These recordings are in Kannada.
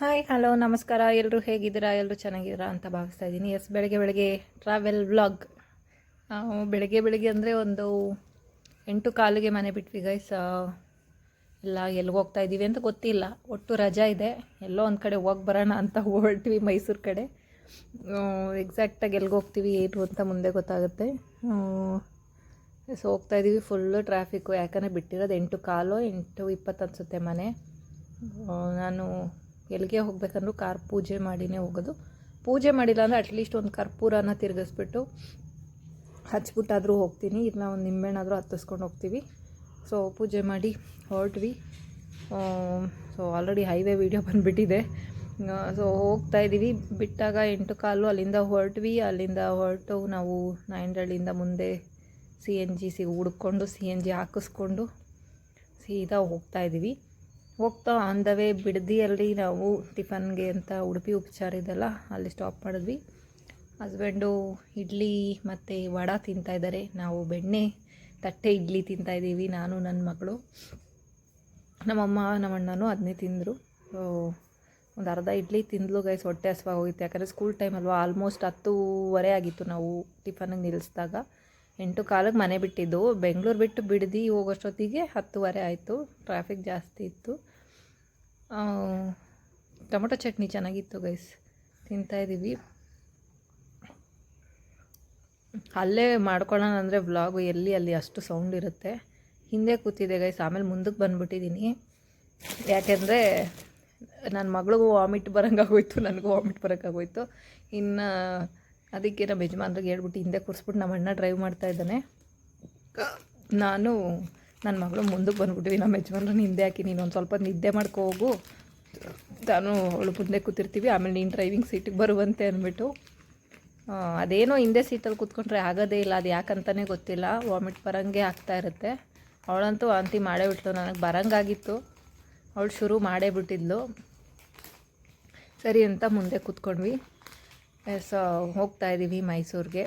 ಹಾಯ್ ಹಲೋ ನಮಸ್ಕಾರ. ಎಲ್ಲರೂ ಹೇಗಿದ್ದೀರಾ? ಎಲ್ಲರೂ ಚೆನ್ನಾಗಿದ್ದೀರಾ ಅಂತ ಭಾವಿಸ್ತಾ ಇದ್ದೀನಿ. ಎಸ್ ಬೆಳಗ್ಗೆ ಬೆಳಗ್ಗೆ ಟ್ರಾವೆಲ್ ವ್ಲಾಗ್ ಬೆಳಗ್ಗೆ ಬೆಳಗ್ಗೆ ಅಂದರೆ ಒಂದು ಎಂಟು ಕಾಲಿಗೆ ಮನೆ ಬಿಟ್ವಿ ಗೈಸ್ ಎಲ್ಲ ಎಲ್ಲಿಗೆ ಹೋಗ್ತಾ ಇದ್ದೀವಿ ಅಂತ ಗೊತ್ತಿಲ್ಲ. ಒಟ್ಟು ರಜಾ ಇದೆ. ಎಲ್ಲೋ ಒಂದು ಕಡೆ ಹೋಗಿ ಬರೋಣ ಅಂತ ಹೊರಟ್ವಿ ಮೈಸೂರು ಕಡೆ. ಎಕ್ಸಾಕ್ಟಾಗಿ ಎಲ್ಲಿಗೆ ಹೋಗ್ತೀವಿ, ಏನು ಅಂತ ಮುಂದೆ ಗೊತ್ತಾಗುತ್ತೆ. ಸೊ ಹೋಗ್ತಾ ಇದ್ದೀವಿ ಫುಲ್ಲು ಟ್ರಾಫಿಕ್ಕು ಯಾಕಂದರೆ ಬಿಟ್ಟಿರೋದು ಎಂಟು ಕಾಲು, ಎಂಟು ಇಪ್ಪತ್ತು ಅನಿಸುತ್ತೆ ಮನೆ. ನಾನು ಎಲ್ಲಿಗೆ ಹೋಗ್ಬೇಕಂದ್ರೂ ಕಾರ್ ಪೂಜೆ ಮಾಡಿನೇ ಹೋಗೋದು. ಪೂಜೆ ಮಾಡಿಲ್ಲ ಅಂದರೆ ಅಟ್ಲೀಸ್ಟ್ ಒಂದು ಕರ್ಪೂರನ ತಿರುಗಿಸ್ಬಿಟ್ಟು ಹಚ್ಬಿಟ್ಟಾದರೂ ಹೋಗ್ತೀನಿ. ಇದನ್ನ ಒಂದು ನಿಂಬೆಣ್ಣಾದರೂ ಹತ್ತಿಸ್ಕೊಂಡು ಹೋಗ್ತೀವಿ. ಸೊ ಪೂಜೆ ಮಾಡಿ ಹೊರಟ್ವಿ. ಸೊ ಆಲ್ರೆಡಿ ಹೈವೇ ವೀಡಿಯೋ ಬಂದುಬಿಟ್ಟಿದೆ. ಸೊ ಹೋಗ್ತಾ ಇದ್ದೀವಿ ಬಿಟ್ಟಾಗ ಎಂಟು ಕಾಲು ಅಲ್ಲಿಂದ ಹೊರಟ್ವಿ. ಅಲ್ಲಿಂದ ಹೊರಟು ನಾವು ನಾಯಂಡಳ್ಳಿಯಿಂದ ಮುಂದೆ ಸಿ ಎನ್ ಜಿ ಸಿ ಹುಡ್ಕೊಂಡು ಸಿ ಎನ್ ಜಿ ಹಾಕಿಸ್ಕೊಂಡು ಸೀದಾ ಹೋಗ್ತಾ ಇದ್ದೀವಿ ಹೋಗ್ತಾ ಆನ್ ದ ವೇ ಬಿಡದಿಯಲ್ಲಿ ನಾವು ಟಿಫನ್ಗೆ ಅಂತ ಉಡುಪಿ ಉಪಚಾರ ಇದೆಲ್ಲ ಅಲ್ಲಿ ಸ್ಟಾಪ್ ಮಾಡಿದ್ವಿ. ಹಸ್ಬೆಂಡು ಇಡ್ಲಿ ಮತ್ತು ವಡ ತಿಂತಾಯಿದ್ದಾರೆ ನಾವು ಬೆಣ್ಣೆ, ತಟ್ಟೆ ಇಡ್ಲಿ ತಿಂತಾಯಿದ್ದೀವಿ ನಾನು ನನ್ನ ಮಗಳು. ನಮ್ಮಮ್ಮ ನಮ್ಮ ಅಣ್ಣನೂ ಅದನ್ನೇ ತಿಂದರು ಒಂದು ಅರ್ಧ ಇಡ್ಲಿ ತಿಂದ್ಲು ಗೈಸ್ ಹೊಟ್ಟೆ ಹಸ್ವಾಗೋಗಿತ್ತು ಯಾಕಂದರೆ ಸ್ಕೂಲ್ ಟೈಮ್ ಅಲ್ವಾ ಆಲ್ಮೋಸ್ಟ್ ಹತ್ತೂವರೆ ಆಗಿತ್ತು ನಾವು ಟಿಫನಿಗೆ ನಿಲ್ಲಿಸಿದಾಗ ಎಂಟು ಕಾಲಕ್ಕೆ ಮನೆ ಬಿಟ್ಟಿದ್ದು. ಬೆಂಗಳೂರು ಬಿಟ್ಟು ಬಿಡದಿ ಹೋಗೋಷ್ಟೊತ್ತಿಗೆ ಹತ್ತುವರೆ ಆಯಿತು. ಟ್ರಾಫಿಕ್ ಜಾಸ್ತಿ ಇತ್ತು. ಟೊಮೊಟೊ ಚಟ್ನಿ ಚೆನ್ನಾಗಿತ್ತು ಗೈಸ್ ತಿಂತಾಯಿದ್ದೀವಿ ಅಲ್ಲೇ ಮಾಡ್ಕೊಳ್ಳೋಣ ಅಂದರೆ ವ್ಲಾಗು ಎಲ್ಲಿ ಅಲ್ಲಿ ಅಷ್ಟು ಸೌಂಡ್ ಇರುತ್ತೆ. ಹಿಂದೆ ಕೂತಿದ್ದೆ ಗೈಸ್ ಆಮೇಲೆ ಮುಂದಕ್ಕೆ ಬಂದುಬಿಟ್ಟಿದ್ದೀನಿ ಯಾಕೆಂದರೆ ನನ್ನ ಮಗಳಿಗೂ ವಾಮಿಟ್ ಬರೋಂಗಾಗೋಯ್ತು, ನನಗೂ ವಾಮಿಟ್ ಬರೋಕ್ಕಾಗೋಯ್ತು ಇನ್ನು ಅದಕ್ಕೆ ನಮ್ಮ ಯಜಮಾನ್ರಿಗೆ ಹೇಳ್ಬಿಟ್ಟು ಹಿಂದೆ ಕೂರಿಸ್ಬಿಟ್ಟು ನಮ್ಮ ಅಣ್ಣ ಡ್ರೈವ್ ಮಾಡ್ತಾ ಇದ್ದಾನೆ. ನಾನು ನನ್ನ ಮಗಳು ಮುಂದಕ್ಕೆ ಬಂದ್ಬಿಟ್ಟಿವಿ. ನಮ್ಮ ಯಜಮಾನ್ರನ್ನ ಹಿಂದೆ ಹಾಕಿ, ನೀನು ಒಂದು ಸ್ವಲ್ಪ ನಿದ್ದೆ ಮಾಡ್ಕೊ ಹೋಗು. ನಾನು ಅವಳು ಮುಂದೆ ಕೂತಿರ್ತೀವಿ. ಆಮೇಲೆ ನೀನು ಡ್ರೈವಿಂಗ್ ಸೀಟಿಗೆ ಬರುವಂತೆ ಅಂದ್ಬಿಟ್ಟು. ಅದೇನೋ ಹಿಂದೆ ಸೀಟಲ್ಲಿ ಕೂತ್ಕೊಂಡ್ರೆ ಆಗೋದೇ ಇಲ್ಲ. ಅದು ಯಾಕಂತಲೇ ಗೊತ್ತಿಲ್ಲ. ವಾಮಿಟ್ ಬರೋಂಗೆ ಆಗ್ತಾ ಇರುತ್ತೆ. ಅವಳಂತೂ ವಾಂತಿ ಮಾಡೇ ಬಿಟ್ಲು. ನನಗೆ ಬರಂಗಾಗಿತ್ತು. ಅವಳು ಶುರು ಮಾಡೇ ಬಿಟ್ಟಿದ್ಲು. ಸರಿ ಅಂತ ಮುಂದೆ ಕೂತ್ಕೊಂಡ್ವಿ. ಎಸ್ ಹೋಗ್ತಾ ಇದ್ದೀವಿ ಮೈಸೂರಿಗೆ.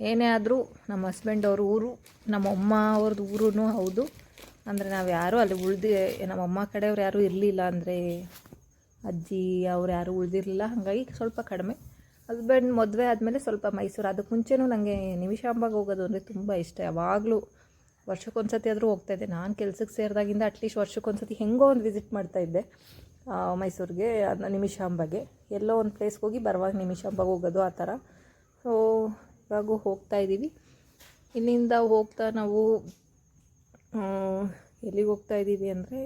ಏನೇ ಆದರೂ ನಮ್ಮ ಹಸ್ಬೆಂಡ್ ಅವ್ರ ಊರು, ನಮ್ಮ ಅಮ್ಮ ಅವ್ರದ್ದು ಊರು ಹೌದು. ಅಂದರೆ ನಾವು ಯಾರೂ ಅಲ್ಲಿ ಉಳ್ದು, ನಮ್ಮ ಅಮ್ಮ ಕಡೆಯವ್ರು ಯಾರೂ ಇರಲಿಲ್ಲ ಅಂದರೆ ಅಜ್ಜಿ ಅವ್ರು ಯಾರೂ ಉಳಿದಿರಲಿಲ್ಲ. ಹಾಗಾಗಿ ಸ್ವಲ್ಪ ಕಡಿಮೆ. ಹಸ್ಬೆಂಡ್ ಮದುವೆ ಆದಮೇಲೆ ಸ್ವಲ್ಪ ಮೈಸೂರು. ಅದಕ್ಕೆ ಮುಂಚೆನೂ ನನಗೆ ನಿಮಿಷಾಂಬಾಗ ಹೋಗೋದು ಅಂದರೆ ತುಂಬ ಇಷ್ಟ. ಯಾವಾಗಲೂ ವರ್ಷಕ್ಕೊಂದ್ಸತಿ ಆದರೂ ಹೋಗ್ತಾಯಿದ್ದೆ ನಾನು ಕೆಲಸಕ್ಕೆ ಸೇರಿದಾಗಿಂದ ಅಟ್ಲೀಸ್ಟ್ ವರ್ಷಕ್ಕೊಂದ್ಸತಿ ಹೆಂಗೋ ಒಂದು ವಿಸಿಟ್ ಮಾಡ್ತಾಯಿದ್ದೆ ಮೈಸೂರಿಗೆ ನಿಮಿಷಾಂಬಗೆ. ಎಲ್ಲೋ ಒಂದು ಪ್ಲೇಸ್ಗೆ ಹೋಗಿ ಬರುವಾಗ ನಿಮಿಷಾಂಬಗೆ ಹೋಗೋದು ಆ ಥರ. ಸೊ ಇವಾಗ ಹೋಗ್ತಾ ಇದ್ದೀವಿ ಇಲ್ಲಿಂದ ಹೋಗ್ತಾ ನಾವು ಎಲ್ಲಿಗೆ ಹೋಗ್ತಾ ಇದ್ದೀವಿ ಅಂದರೆ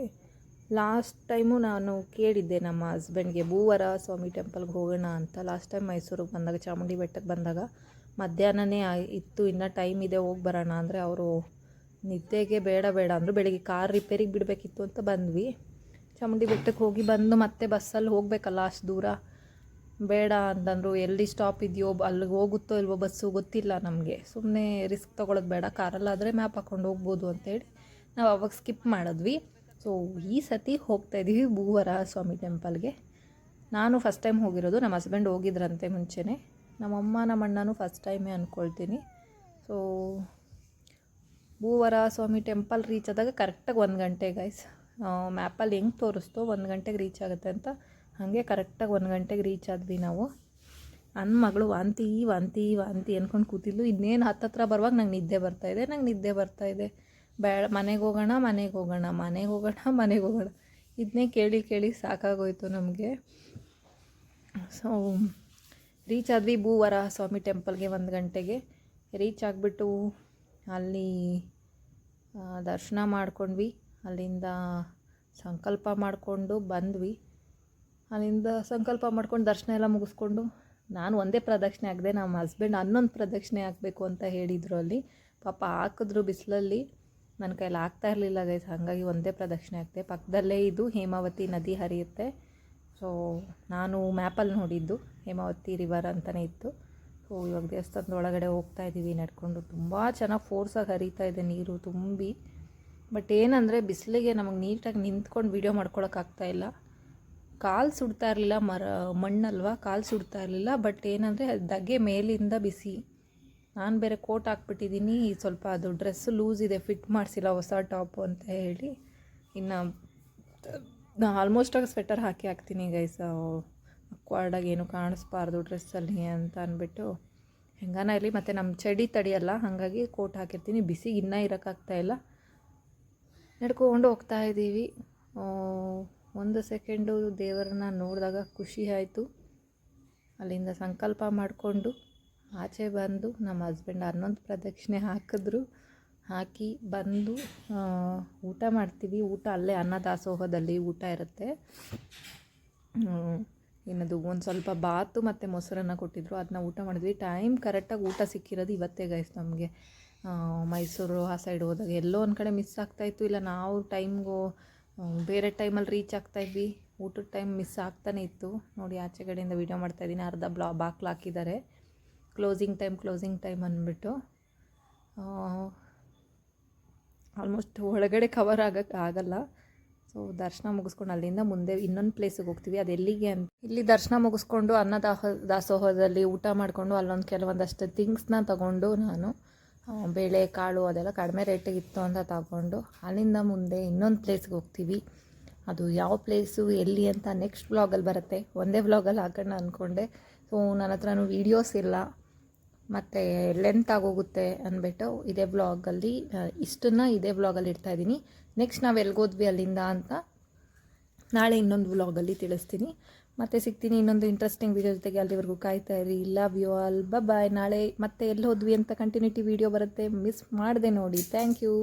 ಲಾಸ್ಟ್ ಟೈಮು ನಾನು ಕೇಳಿದ್ದೆ ನಮ್ಮ ಹಸ್ಬೆಂಡ್ಗೆ ಭೂವರ ಸ್ವಾಮಿ ಟೆಂಪಲ್ಗೆ ಹೋಗೋಣ ಅಂತ. ಲಾಸ್ಟ್ ಟೈಮ್ ಮೈಸೂರಿಗೆ ಬಂದಾಗ, ಚಾಮುಂಡಿ ಬೆಟ್ಟಕ್ಕೆ ಬಂದಾಗ, ಮಧ್ಯಾಹ್ನನೇ ಇತ್ತು. ಇನ್ನೂ ಟೈಮ್ ಇದೆ, ಹೋಗಿ ಬರೋಣ. ಅಂದರೆ ಅವರು ನಿದ್ದೆಗೆ ಬೇಡ ಬೇಡ ಅಂದರು ಬೆಳಿಗ್ಗೆ ಕಾರ್ ರಿಪೇರಿಗೆ ಬಿಡಬೇಕಿತ್ತು ಅಂತ ಬಂದ್ವಿ. ಚಾಮುಂಡಿ ಬೆಟ್ಟಕ್ಕೆ ಹೋಗಿ ಬಂದು ಮತ್ತೆ ಬಸ್ಸಲ್ಲಿ ಹೋಗಬೇಕಲ್ಲ ಅಷ್ಟು ದೂರ? ಬೇಡ ಅಂತಂದರು. ಎಲ್ಲಿ ಸ್ಟಾಪ್ ಇದೆಯೋ, ಅಲ್ಲಿಗೆ ಹೋಗುತ್ತೋ ಇಲ್ವೋ ಬಸ್ಸು ಗೊತ್ತಿಲ್ಲ ನಮಗೆ. ಸುಮ್ಮನೆ ರಿಸ್ಕ್ ತೊಗೊಳೋದು ಬೇಡ. ಕಾರಲ್ಲಾದರೆ ಮ್ಯಾಪ್ ಹಾಕ್ಕೊಂಡು ಹೋಗ್ಬೋದು ಅಂತೇಳಿ ನಾವು ಅವಾಗ ಸ್ಕಿಪ್ ಮಾಡಿದ್ವಿ. ಸೊ ಈ ಸತಿ ಹೋಗ್ತಾ ಇದ್ದೀವಿ ಭೂವರ ಸ್ವಾಮಿ ಟೆಂಪಲ್ಗೆ ನಾನು ಫಸ್ಟ್ ಟೈಮ್ ಹೋಗಿರೋದು. ನಮ್ಮ ಹಸ್ಬೆಂಡ್ ಹೋಗಿದ್ರಂತೆ ಮುಂಚೆನೇ. ನಮ್ಮಮ್ಮ ನಮ್ಮ ಅಣ್ಣನೂ ಫಸ್ಟ್ ಟೈಮೇ ಅಂದ್ಕೊಳ್ತೀನಿ so Bhuvara Swamy temple reach ಆದಾಗ ಕರೆಕ್ಟಾಗಿ ಒಂದು ಗಂಟೆ ಗೈಸ್ ಮ್ಯಾಪಲ್ಲಿ ಹೆಂಗೆ ತೋರಿಸ್ತೋ ಒಂದು ಗಂಟೆಗೆ ರೀಚ್ ಆಗುತ್ತೆ ಅಂತ ಹಾಗೆ ಕರೆಕ್ಟಾಗಿ ಒಂದು ಗಂಟೆಗೆ ರೀಚ್ ಆದ್ವಿ ನಾವು. ನನ್ನ ಮಗಳು ವಾಂತಿ ವಾಂತಿ ವಾಂತಿ ಅಂದ್ಕೊಂಡು ಕೂತಿದ್ಲು. ಇನ್ನೇನು ಹತ್ತತ್ರ ಬರುವಾಗ ನಂಗೆ ನಿದ್ದೆ ಬರ್ತಾಯಿದೆ ನಂಗೆ ನಿದ್ದೆ ಬರ್ತಾಯಿದೆ ಬೇಡ, ಮನೆಗೆ ಹೋಗೋಣ ಮನೆಗೆ ಹೋಗೋಣ ಮನೆಗೆ ಹೋಗೋಣ ಮನೆಗೆ ಹೋಗೋಣ. ಇದನ್ನೇ ಕೇಳಿ ಕೇಳಿ ಸಾಕಾಗೋಯ್ತು ನಮಗೆ. ಸೊ ರೀಚ್ ಆದ್ವಿ ಭೂವರ ಸ್ವಾಮಿ ಟೆಂಪಲ್ಗೆ ಒಂದು ಗಂಟೆಗೆ. ರೀಚ್ ಆಗಿಬಿಟ್ಟು ಅಲ್ಲಿ ದರ್ಶನ ಮಾಡ್ಕೊಂಡ್ವಿ. ಅಲ್ಲಿಂದ ಸಂಕಲ್ಪ ಮಾಡಿಕೊಂಡು ಬಂದ್ವಿ. ಅಲ್ಲಿಂದ ಸಂಕಲ್ಪ ಮಾಡ್ಕೊಂಡು ದರ್ಶನ ಎಲ್ಲ ಮುಗಿಸ್ಕೊಂಡು ನಾನು ಒಂದೇ ಪ್ರದಕ್ಷಿಣೆ ಹಾಕಿದೆ, ನಮ್ಮ ಹಸ್ಬೆಂಡ್ ಹನ್ನೊಂದು ಪ್ರದಕ್ಷಿಣೆ ಹಾಕಬೇಕು ಅಂತ ಹೇಳಿದರು ಅಲ್ಲಿ. ಪಾಪ ಹಾಕಿದ್ರು ಬಿಸಿಲಲ್ಲಿ. ನನ್ನ ಕೈಯಲ್ಲಿ ಆಗ್ತಾ ಇರಲಿಲ್ಲ ಗೈಸ್ ಹಾಗಾಗಿ ಒಂದೇ ಪ್ರದಕ್ಷಿಣೆ ಹಾಕಿದೆ. ಪಕ್ಕದಲ್ಲೇ ಇದು ಹೇಮಾವತಿ ನದಿ ಹರಿಯುತ್ತೆ. ಸೊ ನಾನು ಮ್ಯಾಪಲ್ಲಿ ನೋಡಿದ್ದು, ಹೇಮಾವತಿ ರಿವರ್ ಅಂತಲೇ ಇತ್ತು. ಸೊ ಇವಾಗ ದೇವಸ್ಥಾನದ ಒಳಗಡೆ ಹೋಗ್ತಾ ಇದ್ದೀವಿ ನಡ್ಕೊಂಡು. ತುಂಬ ಚೆನ್ನಾಗಿ ಫೋರ್ಸಾಗಿ ಹರಿತಾ ಇದೆ ನೀರು, ತುಂಬಿ. ಬಟ್ ಏನಂದರೆ ಬಿಸಿಲಿಗೆ ನಮಗೆ ನೀಟಾಗಿ ನಿಂತ್ಕೊಂಡು ವೀಡಿಯೋ ಮಾಡ್ಕೊಳಕ್ಕಾಗ್ತಾ ಇಲ್ಲ. ಕಾಲು ಸುಡ್ತಾ ಇರಲಿಲ್ಲ, ಮರ, ಮಣ್ಣಲ್ವಾ? ಕಾಲು ಸುಡ್ತಾ ಇರಲಿಲ್ಲ ಬಟ್ ಏನಂದರೆ ದಗ್ಗೆ ಮೇಲಿಂದ ಬಿಸಿ. ನಾನು ಬೇರೆ ಕೋಟ್ ಹಾಕ್ಬಿಟ್ಟಿದ್ದೀನಿ ಸ್ವಲ್ಪ ಅದು ಡ್ರೆಸ್ ಲೂಸ್ ಇದೆ ಫಿಟ್ ಮಾಡಿಸಿಲ್ಲ ಹೊಸ ಟಾಪು ಅಂತ ಹೇಳಿ. ಇನ್ನು ಆಲ್ಮೋಸ್ಟ್ ಆಲ್ಮೋಸ್ಟಾಗಿ ಸ್ವೆಟರ್ ಹಾಕಿ ಹಾಕ್ತೀನಿ ಗೈಸ್ ಅಕ್ವಾರ್ಡಾಗಿ ಏನು ಕಾಣಿಸ್ಬಾರ್ದು ಡ್ರೆಸ್ಸಲ್ಲಿ ಅಂತ ಅಂದ್ಬಿಟ್ಟು ಹೆಂಗಾನ ಇರಲಿ, ಮತ್ತು ನಮ್ಮ ಚಳಿ ತಡಿಯಲ್ಲ ಹಾಗಾಗಿ ಕೋಟ್ ಹಾಕಿರ್ತೀನಿ. ಬಿಸಿಗೆ ಇನ್ನೂ ಇರೋಕ್ಕಾಗ್ತಾಯಿಲ್ಲ ನಡ್ಕೊಂಡು ಹೋಗ್ತಾ ಇದ್ದೀವಿ. ಒಂದು ಸೆಕೆಂಡು ದೇವರನ್ನ ನೋಡಿದಾಗ ಖುಷಿ ಆಯಿತು. ಅಲ್ಲಿಂದ ಸಂಕಲ್ಪ ಮಾಡಿಕೊಂಡು ಆಚೆ ಬಂದು ನಮ್ಮ ಹಸ್ಬೆಂಡ್ ಹನ್ನೊಂದು ಪ್ರದಕ್ಷಿಣೆ ಹಾಕಿದ್ರು. ಹಾಕಿ ಬಂದು ಊಟ ಮಾಡ್ತೀವಿ. ಊಟ ಅಲ್ಲೇ ಅನ್ನದಾಸೋಹದಲ್ಲಿ ಊಟ ಇರುತ್ತೆ. ಏನದು ಒಂದು ಸ್ವಲ್ಪ ಬಾತು ಮತ್ತು ಮೊಸರನ್ನು ಕೊಟ್ಟಿದ್ರು. ಅದನ್ನ ಊಟ ಮಾಡಿದ್ವಿ. ಟೈಮ್ ಕರೆಕ್ಟಾಗಿ ಊಟ ಸಿಕ್ಕಿರೋದು ಇವತ್ತೇ ಗೈಸ್ ನಮಗೆ. ಮೈಸೂರು ಆ ಸೈಡ್ ಹೋದಾಗ ಎಲ್ಲೋ ಒಂದು ಕಡೆ ಮಿಸ್ ಆಗ್ತಾಯಿತ್ತು ಇಲ್ಲ, ನಾವು ಟೈಮ್ಗೂ ಬೇರೆ ಟೈಮಲ್ಲಿ ರೀಚ್ ಆಗ್ತಾಯಿದ್ವಿ ಊಟದ ಟೈಮ್ ಮಿಸ್ ಆಗ್ತಾನೆ ಇತ್ತು. ನೋಡಿ, ಆಚೆ ಕಡೆಯಿಂದ ವೀಡಿಯೋ ಮಾಡ್ತಾಯಿದ್ದೀನಿ ಅರ್ಧ ಬ್ಲಾ ಬಾಕ್ಲು ಹಾಕಿದ್ದಾರೆ. ಕ್ಲೋಸಿಂಗ್ ಟೈಮ್ ಕ್ಲೋಸಿಂಗ್ ಟೈಮ್ ಅಂದ್ಬಿಟ್ಟು. ಆಲ್ಮೋಸ್ಟ್ ಒಳಗಡೆ ಕವರ್ ಆಗಕ್ಕೆ ಆಗಲ್ಲ. ಸೊ ದರ್ಶನ ಮುಗಿಸ್ಕೊಂಡು ಅಲ್ಲಿಂದ ಮುಂದೆ ಇನ್ನೊಂದು ಪ್ಲೇಸಿಗೆ ಹೋಗ್ತೀವಿ. ಅದು ಎಲ್ಲಿಗೆ ಅಂತ. ಇಲ್ಲಿ ದರ್ಶನ ಮುಗಿಸ್ಕೊಂಡು ಅನ್ನದಾಹ ದಾಸೋಹದಲ್ಲಿ ಊಟ ಮಾಡಿಕೊಂಡು ಅಲ್ಲೊಂದು ಕೆಲವೊಂದಷ್ಟು ಥಿಂಗ್ಸ್ನ ತಗೊಂಡು ನಾನು ಬೇಳೆ, ಕಾಳು ಅದೆಲ್ಲ ಕಡಿಮೆ ರೇಟಿಗೆ ಇತ್ತು ಅಂತ ತಗೊಂಡು ಅಲ್ಲಿಂದ ಮುಂದೆ ಇನ್ನೊಂದು ಪ್ಲೇಸ್ಗೆ ಹೋಗ್ತೀವಿ. ಅದು ಯಾವ ಪ್ಲೇಸು ಎಲ್ಲಿ ಅಂತ ನೆಕ್ಸ್ಟ್ ವ್ಲಾಗಲ್ಲಿ ಬರುತ್ತೆ. ಒಂದೇ ವ್ಲಾಗಲ್ಲಿ ಹಾಕೋಣ ಅಂದ್ಕೊಂಡೆ ಸೊ ನನ್ನ ಹತ್ರನೂ ವೀಡಿಯೋಸ್ ಇಲ್ಲ. ಮತ್ತು ಲೆಂತ್ ಆಗೋಗುತ್ತೆ ಅಂದ್ಬಿಟ್ಟು ಇದೇ ವ್ಲಾಗಲ್ಲಿ ಇಷ್ಟನ್ನು ಇದೇ ವ್ಲಾಗಲ್ಲಿ ಇಡ್ತಾಯಿದ್ದೀನಿ ನೆಕ್ಸ್ಟ್ ನಾವು ಎಲ್ಗೋದ್ವಿ ಅಲ್ಲಿಂದ ಅಂತ ನಾಳೆ ಇನ್ನೊಂದು ವ್ಲಾಗಲ್ಲಿ ತಿಳಿಸ್ತೀನಿ. ಮತ್ತೆ ಸಿಗ್ತೀನಿ ಇನ್ನೊಂದು ಇಂಟ್ರೆಸ್ಟಿಂಗ್ ವೀಡಿಯೋ ಜೊತೆಗೆ ಅಲ್ಲಿವರೆಗೂ ಕಾಯ್ತಾ ಇರಿ. ಲವ್ ಯು ಆಲ್ ಬಾಯ್ ನಾಳೆ ಮತ್ತೆ ಎಲ್ಲಿ ಹೋದ್ವಿ ಅಂತ ಕಂಟಿನ್ಯೂಟಿ ವೀಡಿಯೋ ಬರುತ್ತೆ. ಮಿಸ್ ಮಾಡಿದೆ ನೋಡಿ. Thank you